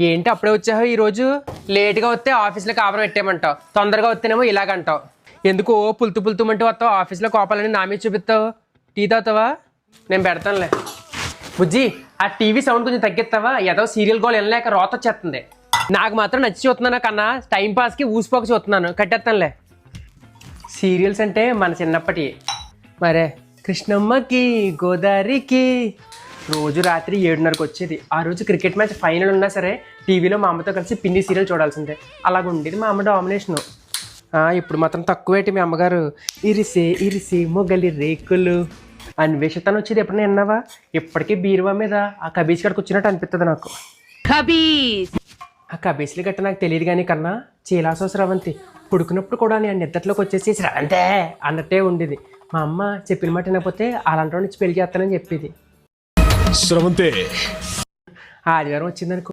ఏంటి అప్పుడే వచ్చావు ఈరోజు లేట్గా వస్తే ఆఫీస్లో కాపర పెట్టేయమంటావు. తొందరగా వస్తేనేమో ఇలాగంటావు. ఎందుకు ఓ పులుతు పులుతుమంటూ వస్తావు? ఆఫీస్లో కోపాలని నా మీద చూపిస్తావు. టీ తాగుతావా? నేను పెడతానులే. బుజ్జి ఆ టీవీ సౌండ్ కొంచెం తగ్గిస్తావా? ఏదో సీరియల్ గోల్ వినలేక రోత వచ్చేస్తుంది. నాకు మాత్రం నచ్చి చూస్తున్నాను కన్నా టైంపాస్కి ఊసిపోక చూస్తున్నాను. కట్టేస్తానులే. సీరియల్స్ అంటే మన చిన్నప్పటి మరే కృష్ణమ్మకి గోదావరికి రోజు రాత్రి ఏడున్నరకు వచ్చేది. ఆ రోజు క్రికెట్ మ్యాచ్ ఫైనల్ ఉన్నా సరే టీవీలో మా అమ్మతో కలిసి పిన్ని సీరియల్ చూడాల్సిందే. అలాగ ఉండేది మా అమ్మ డామినేషను. ఇప్పుడు మాత్రం తక్కువేటి మీ అమ్మగారు. ఇరిసే ఇరిసే మొగలి రేకులు. అన్వేషతను వచ్చేది ఎప్పుడైనా విన్నావా? ఇప్పటికీ బీరువా మీద. ఆ కబీజ్ కాడికి వచ్చినట్టు అనిపిస్తుంది నాకు. ఖబీస్ ఆ కబీస్లు గట్ట నాకు తెలియదు కానీ కన్నా చీలాసో స్రవంతి పుడుకున్నప్పుడు కూడా నేను నిద్రలోకి వచ్చేసి స్రవంతే అన్నట్టే ఉండేది. మా అమ్మ చెప్పిన మాట వినకపోతే అలాంటి నుంచి పెళ్ళి చేస్తానని చెప్పేది. స్రవంతే ఆదివారం వచ్చిందనుకో